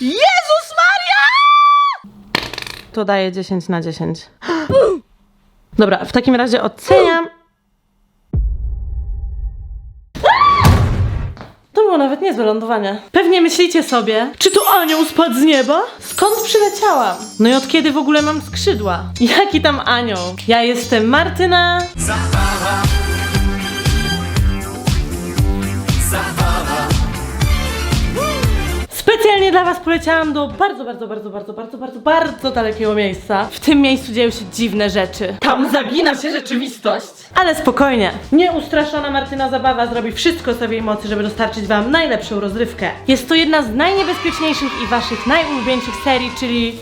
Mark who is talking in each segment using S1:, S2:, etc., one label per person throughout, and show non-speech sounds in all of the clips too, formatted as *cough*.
S1: Jezus Maria! To daje 10 na 10. Dobra, w takim razie oceniam. To było nawet niezłe lądowanie. Pewnie myślicie sobie, czy to anioł spadł z nieba? Skąd przyleciałam? No i od kiedy w ogóle mam skrzydła? Jaki tam anioł? Ja jestem Martyna. Specjalnie dla Was poleciałam do bardzo, bardzo, bardzo, bardzo, bardzo, bardzo, bardzo dalekiego miejsca. W tym miejscu dzieją się dziwne rzeczy. Tam zagina się rzeczywistość. Ale spokojnie. Nieustraszona Martyna Zabawa zrobi wszystko co w jej mocy, żeby dostarczyć Wam najlepszą rozrywkę. Jest to jedna z najniebezpieczniejszych i Waszych najulubieńszych serii, czyli...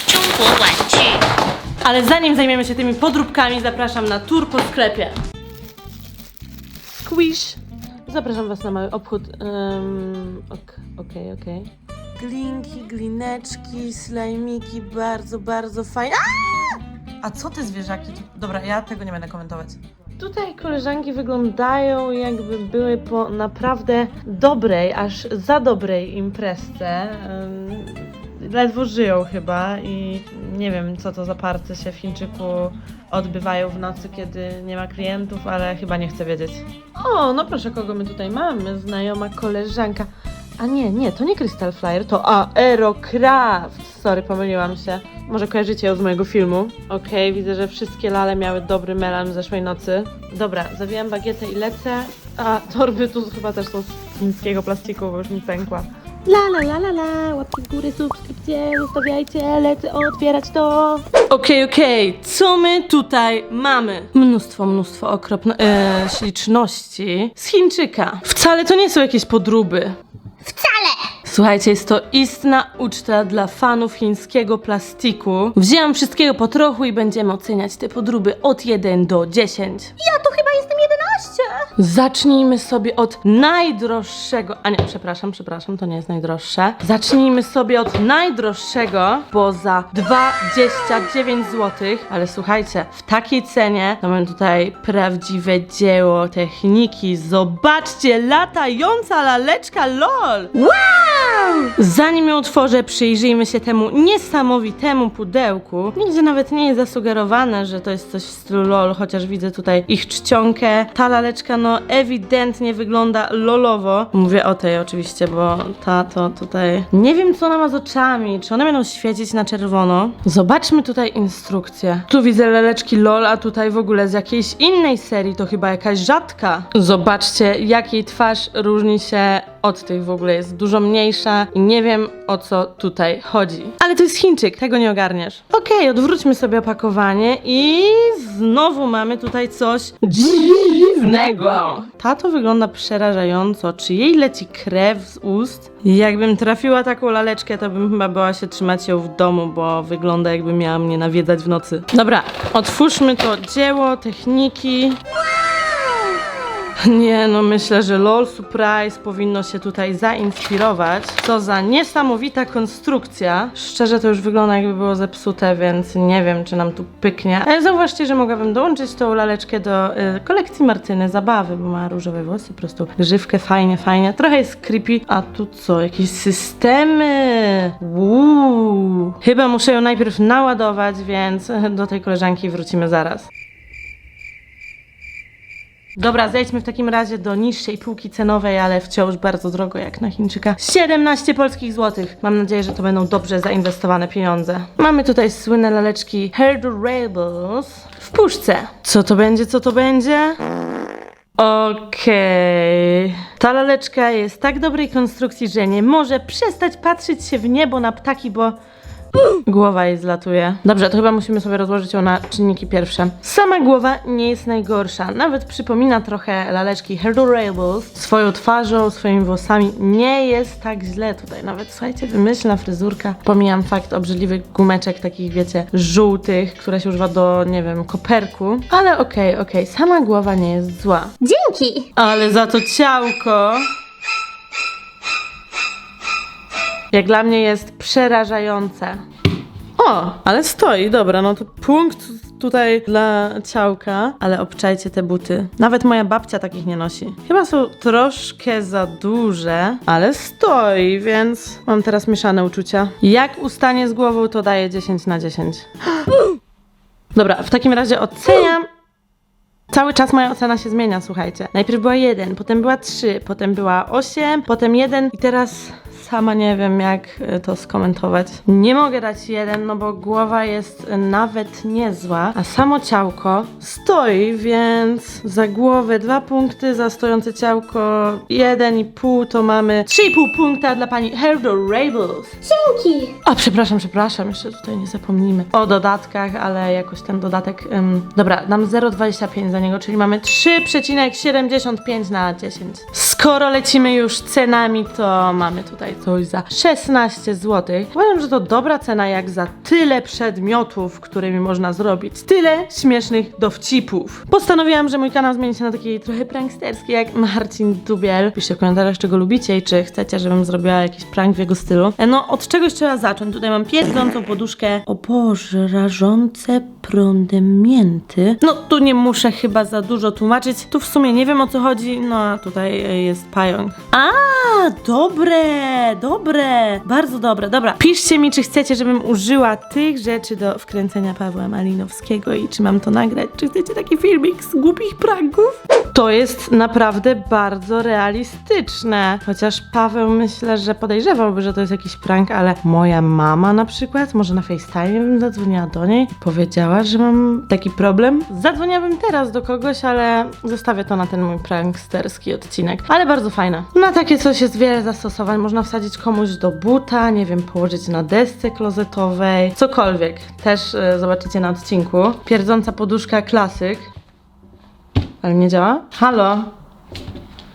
S1: Ale zanim zajmiemy się tymi podróbkami, zapraszam na tour po sklepie. Squish. Zapraszam Was na mały obchód. Um, Okej, okay, okej. Okay. Glinki, glineczki, slajmiki, bardzo, bardzo fajne. A co te zwierzaki? Dobra, ja tego nie będę komentować. Tutaj koleżanki wyglądają jakby były po naprawdę dobrej, aż za dobrej imprezce. Ledwo żyją chyba i nie wiem co to za party się w Chińczyku odbywają w nocy, kiedy nie ma klientów, ale chyba nie chcę wiedzieć. O, no proszę, kogo my tutaj mamy? Znajoma koleżanka. A nie, nie, to nie Crystal Flyer, to Aerocraft. Sorry, pomyliłam się. Może kojarzycie ją z mojego filmu. Okej, widzę, że wszystkie lale miały dobry melan zeszłej nocy. Dobra, zawijam bagietę i lecę. A, torby tu chyba też są z chińskiego plastiku, bo już mi pękła. La la la la la, łapki w górę, subskrypcje, zostawiajcie, lecę otwierać to. Okej, okej, co my tutaj mamy? Mnóstwo, mnóstwo okropno... E, śliczności z Chińczyka. Wcale to nie są jakieś podróby.
S2: Wcale!
S1: Słuchajcie, jest to istna uczta dla fanów chińskiego plastiku. Wzięłam wszystkiego po trochu i będziemy oceniać te podróby od 1 do 10.
S2: Ja
S1: Zacznijmy sobie od najdroższego. A nie, przepraszam, przepraszam, to nie jest najdroższe. Zacznijmy sobie od najdroższego, bo za 29 zł. Ale słuchajcie, w takiej cenie to mamy tutaj prawdziwe dzieło techniki. Zobaczcie, latająca laleczka LOL! Wow! Zanim ją otworzę, przyjrzyjmy się temu niesamowitemu pudełku. Nigdzie nawet nie jest zasugerowane, że to jest coś w stylu LOL, chociaż widzę tutaj ich czcionkę. Ta laleczka, no ewidentnie wygląda lolowo. Mówię o tej oczywiście, bo ta to tutaj... Nie wiem, co ona ma z oczami. Czy one będą świecić na czerwono? Zobaczmy tutaj instrukcję. Tu widzę laleczki LOL, a tutaj w ogóle z jakiejś innej serii. To chyba jakaś rzadka. Zobaczcie, jak jej twarz różni się od tych w ogóle. Jest dużo mniejsza i nie wiem, o co tutaj chodzi. Ale to jest Chińczyk, tego nie ogarniesz. Okej, odwróćmy sobie opakowanie i znowu mamy tutaj coś dziwnego. Tato wygląda przerażająco. Czy jej leci krew z ust? Jakbym trafiła taką laleczkę, to bym chyba bała się trzymać ją w domu, bo wygląda jakby miała mnie nawiedzać w nocy. Dobra, otwórzmy to dzieło techniki. *laughs* Nie, no myślę, że LOL Surprise powinno się tutaj zainspirować. Co za niesamowita konstrukcja. Szczerze to już wygląda jakby było zepsute, więc nie wiem, czy nam tu pyknie. Ale zauważcie, że mogłabym dołączyć tą laleczkę do y, kolekcji Martyny Zabawy, bo ma różowe włosy, po prostu grzywkę, fajnie, fajnie. Trochę jest creepy. A tu co? Jakieś systemy? Uuu. Chyba muszę ją najpierw naładować, więc *laughs* do tej koleżanki wrócimy zaraz. Dobra, zejdźmy w takim razie do niższej półki cenowej, ale wciąż bardzo drogo jak na Chińczyka. 17 polskich złotych. Mam nadzieję, że to będą dobrze zainwestowane pieniądze. Mamy tutaj słynne laleczki Hairdorables w puszce. Co to będzie, co to będzie? Okej. Ta laleczka jest tak dobrej konstrukcji, że nie może przestać patrzeć się w niebo na ptaki, bo Głowa jej zlatuje. Dobrze, to chyba musimy sobie rozłożyć ją na czynniki pierwsze. Sama głowa nie jest najgorsza. Nawet przypomina trochę laleczki Hairdorables. Swoją twarzą, swoimi włosami nie jest tak źle tutaj. Nawet, słuchajcie, wymyślna fryzurka. Pomijam fakt obrzydliwych gumeczek, takich wiecie, żółtych, które się używa do, nie wiem, koperku. Ale okej, okej, sama głowa nie jest zła.
S2: Dzięki!
S1: Ale za to ciałko. Jak dla mnie jest przerażające. O, ale stoi, dobra, no to punkt tutaj dla ciałka, ale obczajcie te buty. Nawet moja babcia takich nie nosi. Chyba są troszkę za duże, ale stoi, więc mam teraz mieszane uczucia. Jak ustanie z głową, to daję 10 na 10. *gasps* Dobra, w takim razie oceniam. Cały czas moja ocena się zmienia, słuchajcie. Najpierw była 1, potem była 3, potem była 8, potem 1 i teraz sama nie wiem jak y, to skomentować. Nie mogę dać 1, no bo głowa jest nawet niezła, a samo ciałko stoi, więc za głowę 2 punkty, za stojące ciałko 1,5 to mamy 3,5 punkta dla pani Herdorables.
S2: Dzięki.
S1: A, przepraszam, przepraszam, jeszcze tutaj nie zapomnijmy o dodatkach, ale jakoś ten dodatek. ym, dobra, dam 0,25 za niego, czyli mamy 3,75 na 10. Skoro lecimy już cenami, to mamy tutaj coś za 16 zł. Uważam, że to dobra cena jak za tyle przedmiotów, którymi można zrobić. Tyle śmiesznych dowcipów. Postanowiłam, że mój kanał zmieni się na taki trochę pranksterski, jak Marcin Dubiel. Piszcie w komentarzach, czego lubicie i czy chcecie, żebym zrobiła jakiś prank w jego stylu. E, No, od czegoś trzeba zacząć. Tutaj mam pierdzącą poduszkę. O Boże, rażące prądem mięty. No, tu nie muszę chyba za dużo tłumaczyć. Tu w sumie nie wiem o co chodzi. No, a tutaj e, jest pająk. A, dobre, dobre. Bardzo dobre. Dobra, piszcie mi, czy chcecie, żebym użyła tych rzeczy do wkręcenia Pawła Malinowskiego i czy mam to nagrać. Czy chcecie taki filmik z głupich pranków? To jest naprawdę bardzo realistyczne. Chociaż Paweł myślę, że podejrzewałby, że to jest jakiś prank, ale moja mama na przykład, może na FaceTime bym zadzwoniła do niej powiedziała, że mam taki problem. Zadzwoniłabym teraz do kogoś, ale zostawię to na ten mój pranksterski odcinek. Ale bardzo fajne. Na takie coś jest wiele zastosowań. Można wsadzić komuś do buta, nie wiem, położyć na desce klozetowej, cokolwiek. Też e, zobaczycie na odcinku. Pierdząca poduszka klasyk. Ale nie działa? Halo?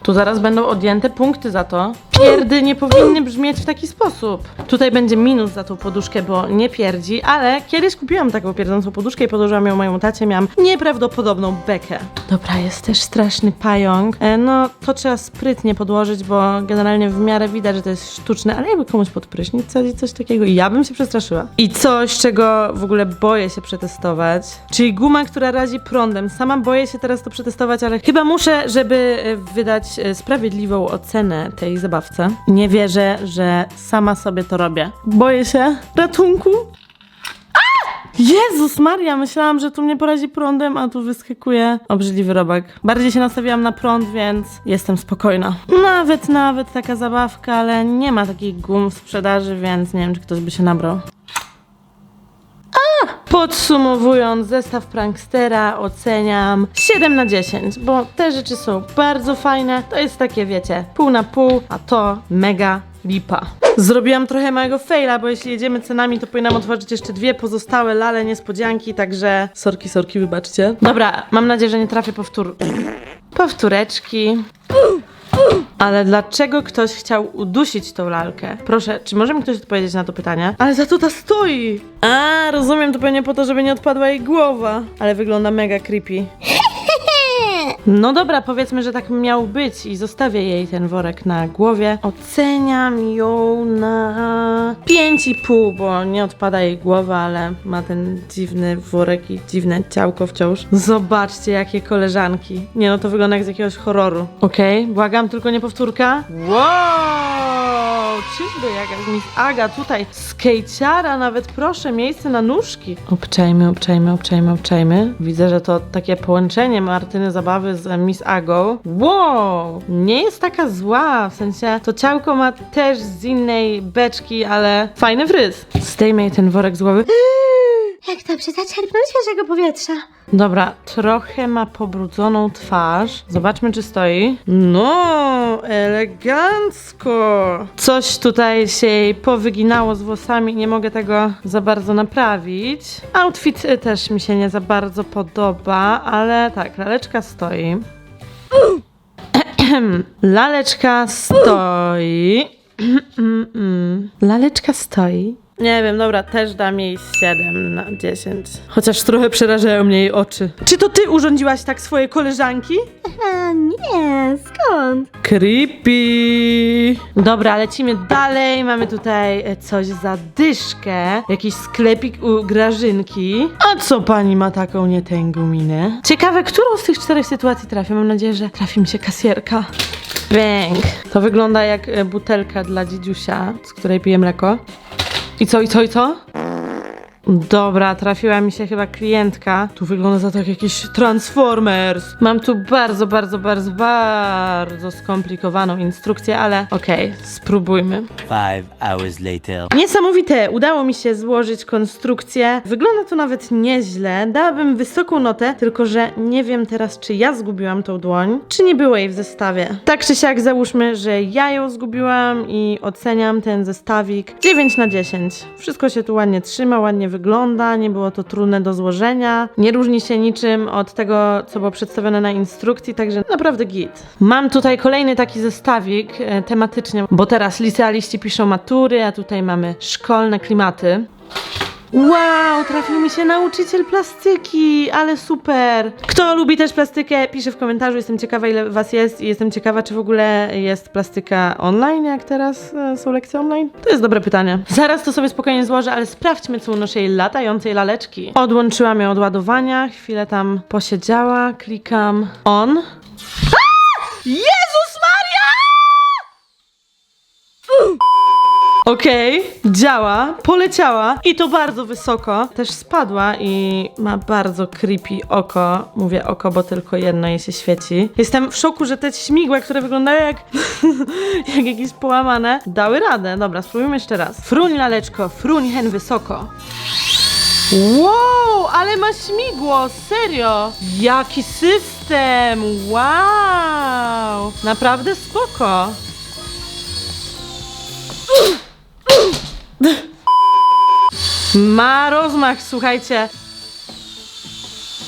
S1: Tu zaraz będą odjęte punkty za to. Pierdy nie powinny brzmieć w taki sposób. Tutaj będzie minus za tą poduszkę, bo nie pierdzi, ale kiedyś kupiłam taką pierdzącą poduszkę i podłożyłam ją mojemu tacie. Miałam nieprawdopodobną bekę. Dobra, jest też straszny pająk. E, no, to trzeba sprytnie podłożyć, bo generalnie w miarę widać, że to jest sztuczne, ale jakby komuś pod prysznic coś takiego, ja bym się przestraszyła. I coś, czego w ogóle boję się przetestować, czyli guma, która razi prądem. Sama boję się teraz to przetestować, ale chyba muszę, żeby e, wydać sprawiedliwą ocenę tej zabawce. Nie wierzę, że sama sobie to robię. Boję się ratunku. Jezus Maria, myślałam, że tu mnie porazi prądem, a tu wyskakuje obrzydliwy robak. Bardziej się nastawiłam na prąd, więc jestem spokojna. Nawet, nawet taka zabawka, ale nie ma takich gum w sprzedaży, więc nie wiem, czy ktoś by się nabrał. Podsumowując, zestaw prankstera oceniam 7 na 10, bo te rzeczy są bardzo fajne. To jest takie, wiecie, pół na pół, a to mega lipa. Zrobiłam trochę małego faila, bo jeśli jedziemy cenami, to powinnam otworzyć jeszcze dwie pozostałe lale niespodzianki, także sorki, sorki, wybaczcie. Dobra, mam nadzieję, że nie trafię powtór... powtóreczki. Ale dlaczego ktoś chciał udusić tą lalkę? Proszę, czy może mi ktoś odpowiedzieć na to pytanie? Ale za to ta stoi! A, rozumiem, to pewnie po to, żeby nie odpadła jej głowa. Ale wygląda mega creepy. No dobra, powiedzmy, że tak miał być i zostawię jej ten worek na głowie. Oceniam ją na 5,5, bo nie odpada jej głowa, ale ma ten dziwny worek i dziwne ciałko wciąż. Zobaczcie, jakie koleżanki. Nie no, to wygląda jak z jakiegoś horroru. Okej, błagam, tylko nie powtórka. Wow! Czyżby jakaś Miss Aga tutaj skejciara nawet, proszę, miejsce na nóżki. Obczajmy, obczajmy, obczajmy, obczajmy. Widzę, że to takie połączenie Martyny Zabawy z Miss Agą. Wow! Nie jest taka zła, w sensie to ciałko ma też z innej beczki, ale fajny fryz. Zdejmę jej ten worek z głowy.
S2: Jak dobrze zaczerpnąć świeżego powietrza.
S1: Dobra, trochę ma pobrudzoną twarz. Zobaczmy, czy stoi. No, elegancko. Coś tutaj się jej powyginało z włosami, nie mogę tego za bardzo naprawić. Outfit y, też mi się nie za bardzo podoba, ale tak, laleczka stoi. laleczka stoi. *clears throat* Laleczka stoi. Nie wiem, dobra, też dam jej 7 na 10. Chociaż trochę przerażają mnie jej oczy. Czy to ty urządziłaś tak swoje koleżanki?
S2: A, nie, skąd?
S1: Creepy. Dobra, lecimy dalej. Mamy tutaj e, coś za dyszkę. Jakiś sklepik u Grażynki. A co pani ma taką nietęgą minę? Ciekawe, którą z tych czterech sytuacji trafię. Mam nadzieję, że trafi mi się kasjerka. Bęk. To wygląda jak e, butelka dla dziedziusia, z której piję mleko. I co, i co, i co? Dobra, trafiła mi się chyba klientka. Tu wygląda za to jak jakiś Transformers. Mam tu bardzo, bardzo, bardzo, bardzo skomplikowaną instrukcję, ale okej, spróbujmy.
S3: Five hours later.
S1: Niesamowite, udało mi się złożyć konstrukcję. Wygląda to nawet nieźle. Dałabym wysoką notę, tylko że nie wiem teraz, czy ja zgubiłam tą dłoń, czy nie było jej w zestawie. Tak czy siak załóżmy, że ja ją zgubiłam i oceniam ten zestawik 9 na 10. Wszystko się tu ładnie trzyma, ładnie wygląda, nie było to trudne do złożenia. Nie różni się niczym od tego, co było przedstawione na instrukcji, także naprawdę git. Mam tutaj kolejny taki zestawik e, tematycznie, bo teraz licealiści piszą matury, a tutaj mamy szkolne klimaty. Wow, trafił mi się nauczyciel plastyki, ale super. Kto lubi też plastykę, pisze w komentarzu. Jestem ciekawa, ile was jest i jestem ciekawa, czy w ogóle jest plastyka online, jak teraz e, są lekcje online. To jest dobre pytanie. Zaraz to sobie spokojnie złożę, ale sprawdźmy, co u naszej latającej laleczki. Odłączyłam ją od ładowania, chwilę tam posiedziała, klikam on. Jezus Maria! Okej, działa, poleciała i to bardzo wysoko. Też spadła i ma bardzo creepy oko. Mówię oko, bo tylko jedno jej się świeci. Jestem w szoku, że te śmigła, które wyglądają jak, *laughs* jak jakieś połamane, dały radę. Dobra, spróbujmy jeszcze raz. Fruń laleczko, fruń hen wysoko. Wow, ale ma śmigło, serio. Jaki system, wow. Naprawdę spoko. Ma rozmach, słuchajcie.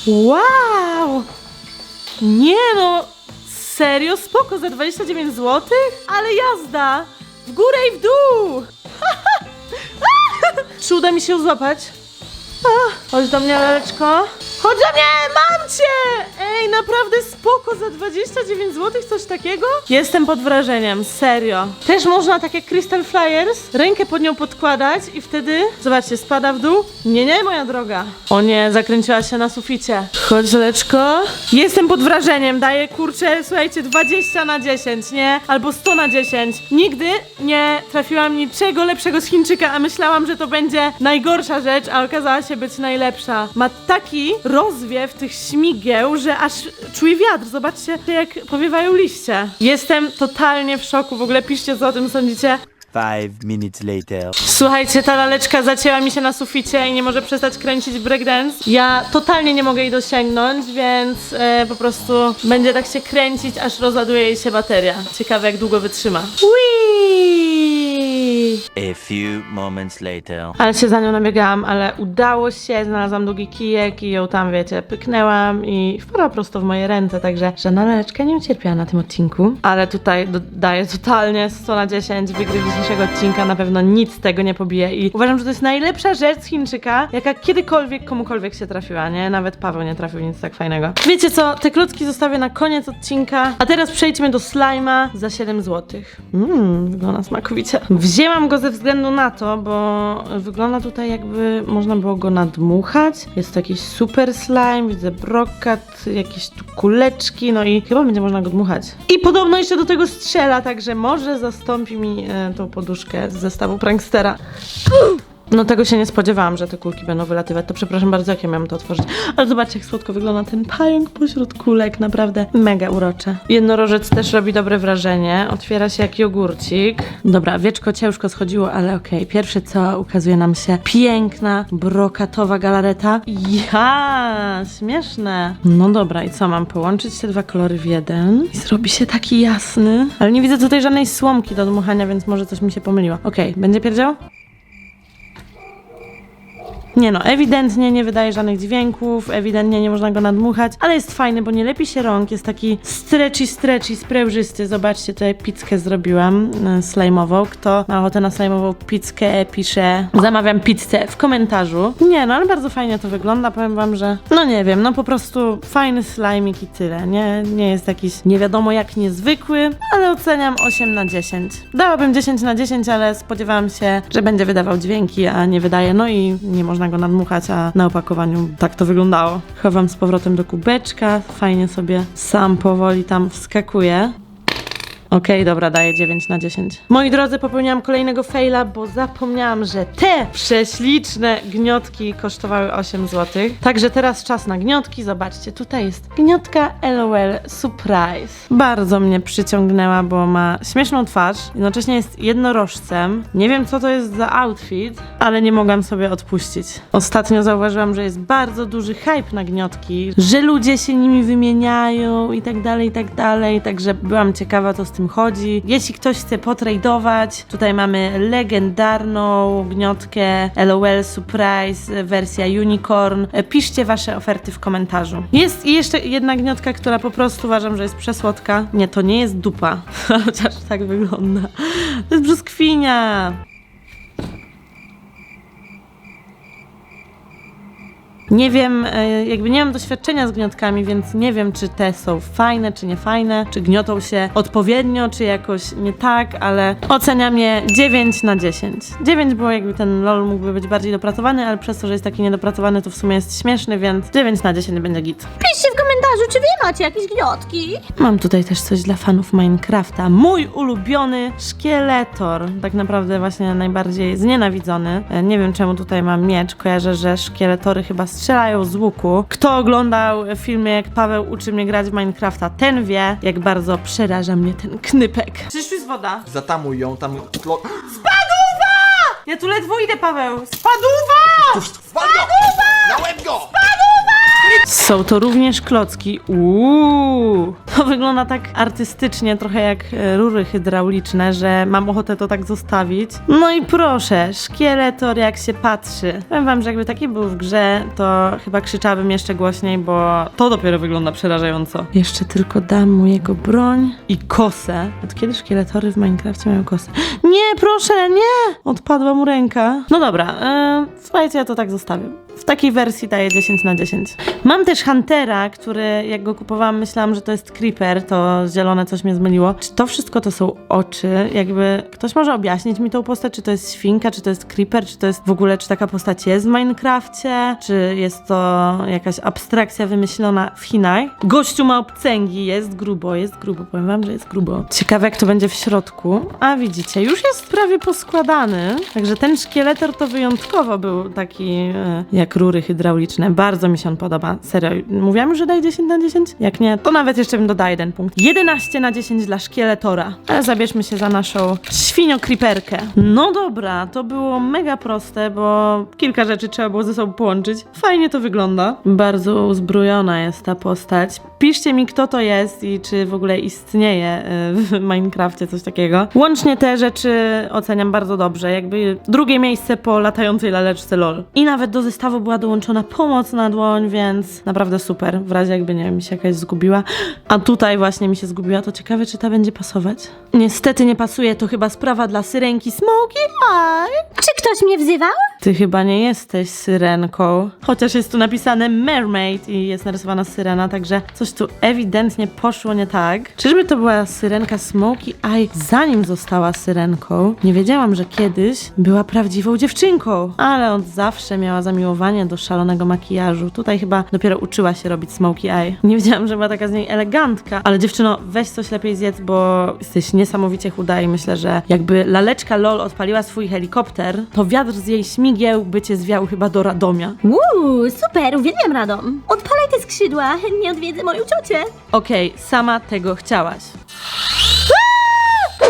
S1: Wow! Nie no, serio spoko za 29 zł? Ale jazda! W górę i w dół! *laughs* Czy uda mi się złapać? Chodź do mnie, laleczko. Chodź do mnie, mam cię! Ej, naprawdę spoko, za 29 zł coś takiego? Jestem pod wrażeniem, serio. Też można tak jak Crystal Flyers, rękę pod nią podkładać i wtedy, zobaczcie, spada w dół. Nie, nie, moja droga. O nie, zakręciła się na suficie. Chodź, laleczko. Jestem pod wrażeniem, daję, kurczę, słuchajcie, 20 na 10, nie? Albo 100 na 10. Nigdy nie trafiłam niczego lepszego z Chińczyka, a myślałam, że to będzie najgorsza rzecz, a okazała się być najlepsza. Ma taki rozwiew tych śmigieł, że aż czuję wiatr. Zobaczcie, jak powiewają liście. Jestem totalnie w szoku. W ogóle piszcie, co o tym sądzicie.
S3: Five minutes later.
S1: Słuchajcie, ta laleczka zacięła mi się na suficie i nie może przestać kręcić breakdance. Ja totalnie nie mogę jej dosięgnąć, więc e, po prostu będzie tak się kręcić, aż rozładuje jej się bateria. Ciekawe, jak długo wytrzyma. Whee!
S3: A few moments later.
S1: Ale się za nią nabiegałam, ale udało się, znalazłam długi kijek i ją tam, wiecie, pyknęłam i wpadła prosto w moje ręce, także żadna laleczka nie ucierpiała na tym odcinku. Ale tutaj dodaję totalnie 100 na 10, wygryw dzisiejszego odcinka, na pewno nic tego nie pobije i uważam, że to jest najlepsza rzecz z Chińczyka, jaka kiedykolwiek komukolwiek się trafiła, nie? Nawet Paweł nie trafił nic tak fajnego. Wiecie co, te klocki zostawię na koniec odcinka, a teraz przejdźmy do slajma za 7 zł. Mmm, wygląda smakowicie. Wzięłam go ze względu na to, bo wygląda tutaj jakby można było go nadmuchać. Jest to jakiś super slime, widzę brokat, jakieś tu kuleczki, no i chyba będzie można go dmuchać. I podobno jeszcze do tego strzela, także może zastąpi mi e, tą poduszkę z zestawu Prankstera. No tego się nie spodziewałam, że te kulki będą wylatywać. To przepraszam bardzo, jak ja miałam to otworzyć. Ale zobaczcie, jak słodko wygląda ten pająk pośród kulek. Naprawdę mega urocze. Jednorożec też robi dobre wrażenie. Otwiera się jak jogurcik. Dobra, wieczko ciężko schodziło, ale okej. Pierwsze co, ukazuje nam się piękna, brokatowa galareta. Ja, śmieszne. No dobra, i co, mam połączyć te dwa kolory w jeden? I zrobi się taki jasny. Ale nie widzę tutaj żadnej słomki do dmuchania, więc może coś mi się pomyliło. Okej, będzie pierdział? Nie no, ewidentnie nie wydaje żadnych dźwięków, ewidentnie nie można go nadmuchać, ale jest fajny, bo nie lepi się rąk, jest taki stretchy, stretchy, sprężysty. Zobaczcie, tutaj pizzkę zrobiłam y, slajmową. Kto ma ochotę na slajmową pizzkę, pisze zamawiam pizzę w komentarzu. Nie no, ale bardzo fajnie to wygląda, powiem wam, że no nie wiem, no po prostu fajny slajmik i tyle, nie? Nie jest jakiś nie wiadomo jak niezwykły, ale oceniam 8 na 10. Dałabym 10 na 10, ale spodziewałam się, że będzie wydawał dźwięki, a nie wydaje, no i nie można go nadmuchać, a na opakowaniu tak to wyglądało. Chowam z powrotem do kubeczka, fajnie sobie sam powoli tam wskakuje. Okej, dobra, daję 9 na 10. Moi drodzy, popełniłam kolejnego faila, bo zapomniałam, że te prześliczne gniotki kosztowały 8 zł. Także teraz czas na gniotki. Zobaczcie, tutaj jest gniotka LOL Surprise. Bardzo mnie przyciągnęła, bo ma śmieszną twarz, jednocześnie jest jednorożcem. Nie wiem, co to jest za outfit, ale nie mogłam sobie odpuścić. Ostatnio zauważyłam, że jest bardzo duży hype na gniotki, że ludzie się nimi wymieniają i tak dalej, i tak dalej. Także byłam ciekawa, co z tym chodzi. Jeśli ktoś chce potradować, tutaj mamy legendarną gniotkę LOL Surprise, wersja Unicorn. E, Piszcie wasze oferty w komentarzu. Jest i jeszcze jedna gniotka, która po prostu uważam, że jest przesłodka. Nie, to nie jest dupa, *laughs* chociaż tak wygląda. To jest brzoskwinia. Nie wiem, e, jakby nie mam doświadczenia z gniotkami, więc nie wiem, czy te są fajne, czy nie fajne, czy gniotą się odpowiednio, czy jakoś nie tak, ale oceniam je 9 na 10. 9, bo jakby ten LOL mógłby być bardziej dopracowany, ale przez to, że jest taki niedopracowany, to w sumie jest śmieszny, więc 9 na 10 będzie git.
S2: Piszcie w komentarzu, czy wy macie jakieś gniotki?
S1: Mam tutaj też coś dla fanów Minecrafta. Mój ulubiony szkieletor. Tak naprawdę właśnie najbardziej znienawidzony. E, Nie wiem czemu tutaj mam miecz. Kojarzę, że szkieletory chyba strzelają z łuku. Kto oglądał filmy jak Paweł uczy mnie grać w Minecrafta, ten wie, jak bardzo przeraża mnie ten knypek. Przyszły z woda.
S4: Zatamuj ją tam. Tlo...
S1: Ja tu ledwo idę, Paweł. Spaduwa!
S4: Spadł go! Na łeb go!
S1: Są to również klocki. Uuu, to wygląda tak artystycznie, trochę jak e, rury hydrauliczne, że mam ochotę to tak zostawić. No i proszę, szkieletor jak się patrzy. Powiem wam, że jakby taki był w grze, to chyba krzyczałabym jeszcze głośniej, bo to dopiero wygląda przerażająco. Jeszcze tylko dam mu jego broń i kosę. Od kiedy szkieletory w Minecrafcie mają kosę? Nie, proszę, nie! Odpadła mu ręka. No dobra, e, słuchajcie, ja to tak zostawię. W takiej wersji daję 10 na 10. Mam też Huntera, który jak go kupowałam, myślałam, że to jest Creeper, to zielone coś mnie zmyliło. Czy to wszystko to są oczy? Jakby ktoś może objaśnić mi tą postać, czy to jest świnka, czy to jest Creeper, czy to jest w ogóle, czy taka postać jest w Minecrafcie, czy jest to jakaś abstrakcja wymyślona w Chinach. Gościu ma obcęgi, jest grubo, jest grubo, powiem wam, że jest grubo. Ciekawe jak to będzie w środku. A widzicie, już jest prawie poskładany, także ten szkieletor to wyjątkowo był taki e, jak rury hydrauliczne. Bardzo mi się on podoba. Serio, mówiłam że daję 10 na 10? Jak nie, to nawet jeszcze bym dodała jeden punkt. 11 na 10 dla szkieletora. Ale zabierzmy się za naszą świnio-creeperkę. No dobra, to było mega proste, bo kilka rzeczy trzeba było ze sobą połączyć. Fajnie to wygląda. Bardzo uzbrojona jest ta postać. Piszcie mi, kto to jest i czy w ogóle istnieje e, w Minecrafcie coś takiego. Łącznie te rzeczy oceniam bardzo dobrze. Jakby drugie miejsce po latającej laleczce LOL. I nawet do zestawu była dołączona pomoc na dłoń, więc naprawdę super. W razie jakby, nie wiem, mi się jakaś zgubiła. A tutaj właśnie mi się zgubiła, to ciekawe, czy ta będzie pasować. Niestety nie pasuje, to chyba sprawa dla syrenki Smokey Eye.
S2: Czy ktoś mnie wzywał?
S1: Ty chyba nie jesteś syrenką. Chociaż jest tu napisane mermaid i jest narysowana syrena, także coś tu ewidentnie poszło nie tak. Czyżby to była syrenka Smokey Eye zanim została syrenką? Nie wiedziałam, że kiedyś była prawdziwą dziewczynką, ale od zawsze miała zamiłowanie do szalonego makijażu. Tutaj chyba dopiero uczyła się robić Smokey Eye. Nie wiedziałam, że była taka z niej elegantka, ale dziewczyno, weź coś lepiej zjedz, bo jesteś niesamowicie chuda i myślę, że jakby laleczka LOL odpaliła swój helikopter, to wiatr z jej śmigieł by cię zwiał chyba do Radomia.
S2: Uuu, super, uwielbiam Radom. Odpalaj te skrzydła, chętnie odwiedzę moją ciocię.
S1: Okej, sama tego chciałaś.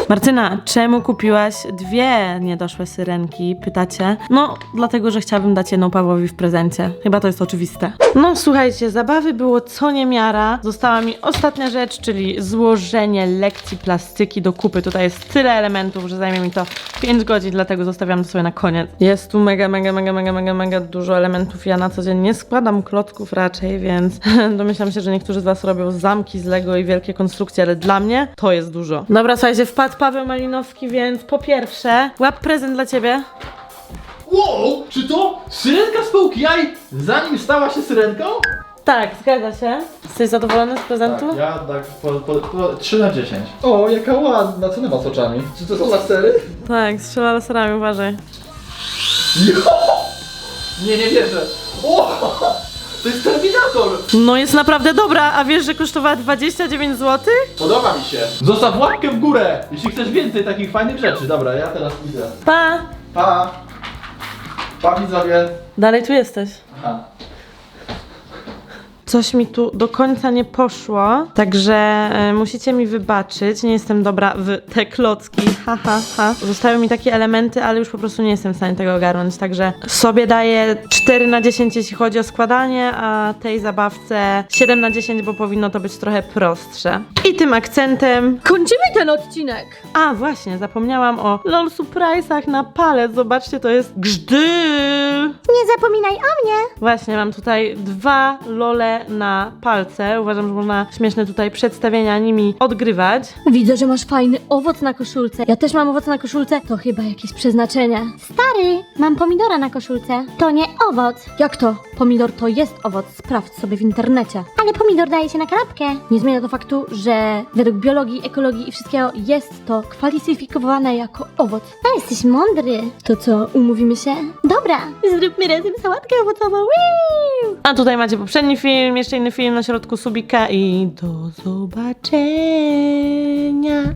S1: Martyna, czemu kupiłaś dwie niedoszłe syrenki? Pytacie. No, dlatego, że chciałabym dać jedną Pawłowi w prezencie. Chyba to jest oczywiste. No, słuchajcie, zabawy było co niemiara. Została mi ostatnia rzecz, czyli złożenie lekcji plastyki do kupy. Tutaj jest tyle elementów, że zajmie mi to 5 godzin, dlatego zostawiam to sobie na koniec. Jest tu mega, mega, mega, mega, mega, mega dużo elementów. Ja na co dzień nie składam klocków raczej, więc *laughs* domyślam się, że niektórzy z Was robią zamki z Lego i wielkie konstrukcje, ale dla mnie to jest dużo. Dobra, słuchajcie, wpadł Paweł Malinowski, więc po pierwsze, łap prezent dla Ciebie.
S5: Wow! Czy to syrenka z półki jaj, zanim stała się syrenką?
S1: Tak, zgadza się. Jesteś zadowolony z prezentu?
S5: Tak, ja tak po, po, po 3 na 10.
S4: O, jaka ładna, co ma z oczami? Czy to są lasery?
S1: Tak, strzela laserami, uważaj.
S5: Nie, nie wierzę. O! To jest Terminator!
S1: No jest naprawdę dobra, a wiesz, że kosztowała 29 zł?
S5: Podoba mi się. Zostaw łapkę w górę, jeśli chcesz więcej takich fajnych rzeczy. Dobra, ja teraz idę.
S1: Pa!
S5: Pa! Pa widzowie.
S1: Dalej tu jesteś.
S5: Aha.
S1: Coś mi tu do końca nie poszło, także e, musicie mi wybaczyć. Nie jestem dobra w te klocki. Ha, ha, ha. Zostały mi takie elementy, ale już po prostu nie jestem w stanie tego ogarnąć. Także sobie daję 4 na 10, jeśli chodzi o składanie, a tej zabawce 7 na 10, bo powinno to być trochę prostsze. I tym akcentem.
S2: Kończymy ten odcinek.
S1: A, właśnie, zapomniałam o LOL Surprise'ach na palec. Zobaczcie, to jest grzdyl.
S2: Nie zapominaj o mnie.
S1: Właśnie, mam tutaj dwa lole na palce. Uważam, że można śmieszne tutaj przedstawienia nimi odgrywać.
S2: Widzę, że masz fajny owoc na koszulce. Ja też mam owoc na koszulce. To chyba jakieś przeznaczenie. Stary, mam pomidora na koszulce. To nie owoc. Jak to? Pomidor to jest owoc. Sprawdź sobie w internecie. Ale pomidor daje się na kanapkę. Nie zmienia to faktu, że według biologii, ekologii i wszystkiego jest to kwalifikowane jako owoc. A jesteś mądry. To co, umówimy się? Dobra, zróbmy razem sałatkę owocową. Woo!
S1: A tutaj macie poprzedni film, jeszcze inny film na środku subika i do zobaczenia.